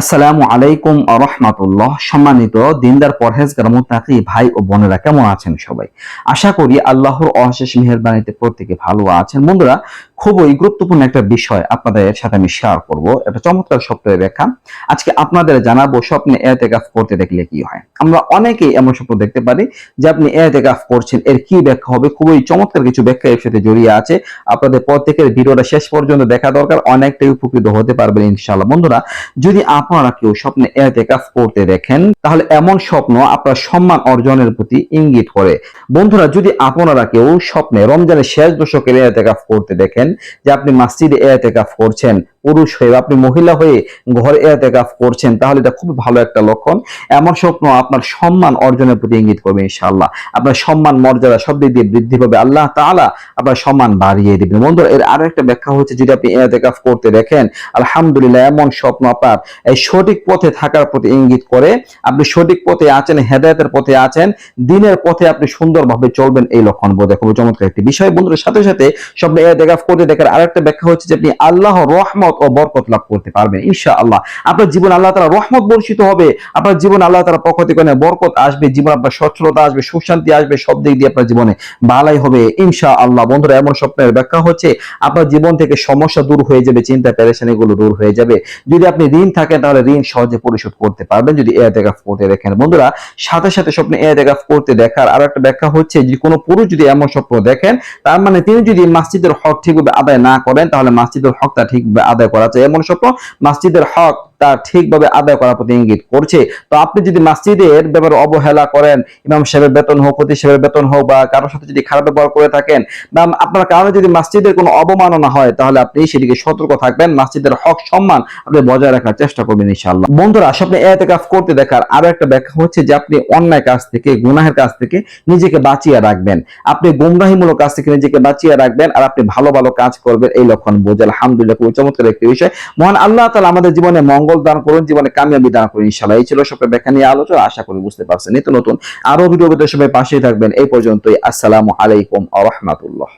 আসসালামু আলাইকুম রহমাতুল্লাহ। সম্মানিত দিনদার পরহেজগার মুতাকি ভাই ও বোনেরা, কেমন আছেন সবাই? আশা করি আল্লাহর অশেষ মেহেরবানিতে প্রত্যেকে ভালো আছেন। বন্ধুরা, খুবই গুরুত্বপূর্ণ একটা বিষয় আপনাদের সাথে আমি শেয়ার করব। এটা চমৎকার স্বপ্নের ব্যাখ্যা। আজকে আপনাদের জানাব স্বপ্নে এতেকাফ করতে দেখলে কি হয়। আমরা অনেকেই এমন স্বপ্ন দেখতে পারি যে আপনি এতেকাফ করছেন, এর কি ব্যাখ্যা হবে? খুবই চমৎকার কিছু ব্যাখ্যা এর সাথে জড়িয়ে আছে। আপনাদের প্রত্যেকের ভিডিওটা শেষ পর্যন্ত দেখা দরকার, অনেকটাই উপকৃত হতে পারবেন ইনশাআল্লাহ। বন্ধুরা, যদি আপনারা কেউ স্বপ্নে এতেকাফ করতে দেখেন, তাহলে এমন স্বপ্ন আপনার সম্মান অর্জনের প্রতি ইঙ্গিত করে। বন্ধুরা, যদি আপনারা কেউ স্বপ্নে রমজানের শেষ দশকের এতেকাফ করতে দেখেন, যে আপনি মসজিদে এতেকাফ করছেন পুরুষ হয়ে আপনি মহিলা হয়ে ঘরে এতেকাফ করছেন, তাহলে এটা খুব ভালো একটা লক্ষণ। এমন স্বপ্ন আপনার সম্মান অর্জনের প্রতি ইঙ্গিত করবে ইনশাআল্লাহ। আপনার সম্মান, মর্যাদা সব দিক দিয়ে বৃদ্ধি পাবে। আল্লাহ তাআলা আপনার সম্মান বাড়িয়ে দিবেন। বন্ধুরা, এর আরও একটা ব্যাখ্যা হচ্ছে, যদি আপনি এতেকাফ করতে দেখেন, আলহামদুলিল্লাহ এমন স্বপ্ন আপনার এই সঠিক পথে থাকার প্রতি ইঙ্গিত করে, আপনি সঠিক পথে আছেন, হেদায়েতের পথে আছেন, দিনের পথে আপনি সুন্দরভাবে চলবেন এই লক্ষণ বোধ খুব চমৎকার একটি বিষয়। বন্ধুদের সাথে সাথে স্বপ্নে এতেকাফ করতে দেখার আরেকটা ব্যাখ্যা হচ্ছে যে আপনি আল্লাহ রহমত ও বরকত লাভ করতে পারবেন ইনশা আল্লাহ আপনার জীবন আল্লাহ তালা রহমত বর্ষিত হবে, আপনার জীবন আল্লাহ তালা পক্ষ থেকে বরকত আসবে, জীবন আপনার সচ্ছলতা আসবে, সুশান্তি আসবে, সব দিক দিয়ে আপনার জীবনে ভালাই হবে ইনশা আল্লাহ বন্ধুরা, এমন স্বপ্নের ব্যাখ্যা হচ্ছে, আপনার জীবন থেকে সমস্যা দূর হয়ে যাবে, চিন্তা পেরেশানি গুলো দূর হয়ে যাবে। যদি আপনি ঋণ থাকেন, তাহলে ঋণ সহজে পরিশোধ করতে পারবেন, যদি এতেকাফ করতে দেখেন। বন্ধুরা, সাথে সাথে স্বপ্নে এতেকাফ করতে দেখার আর একটা ব্যাখ্যা হচ্ছে যে কোনো পুরুষ যদি এমন স্বপ্ন দেখেন, তার মানে তিনি যদি মসজিদের হক ঠিকভাবে আদায় না করেন, তাহলে মসজিদের হকটা ঠিকভাবে আদায় করা যায় এমন স্বপ্ন মসজিদের হক তা ঠিকভাবে আদায় করার প্রতি ইঙ্গিত করছে। তো আপনি যদি মসজিদের ব্যাপারে অবহেলা করেন, ইমাম সাহেবের বেতন হোক প্রতি সাহেবের বেতন হোক বা কারোর সাথে যদি খারাপ ব্যবহার করে থাকেন, বা আপনার কারণে যদি মসজিদের কোনো অবমাননা হয়, তাহলে আপনি সেদিকে সতর্ক থাকবেন। মসজিদের হক সম্মান আপনি বজায় রাখার চেষ্টা করবেন ইনশাআল্লাহ। বন্ধুরা স্বপ্নে এতেকাফ করতে দেখার আরও একটা ব্যাখ্যা হচ্ছে যে আপনি অন্যায় কাজ থেকে, গুনাহের কাজ থেকে নিজেকে বাঁচিয়ে রাখবেন। আপনি গুমরাহিমূলক কাজ থেকে নিজেকে বাঁচিয়ে রাখবেন আর আপনি ভালো ভালো কাজ করবেন এই লক্ষণ বোঝা। আলহামদুলিল্লাহ, খুবই চমৎকার একটি বিষয়। মহান আল্লাহ তালা আমাদের জীবনে মঙ্গল দান করুন, জীবনে কামিয়াবি দান করুন ইনশাল্লাহ এই ছিল সবটা ব্যাখ্যা নিয়ে আলোচনা, আশা করি বুঝতে পারছেন। নিত্য নতুন আরও ভিডিও সবাই পাশেই থাকবেন। এই পর্যন্তই, আসসালামু আলাইকুম আ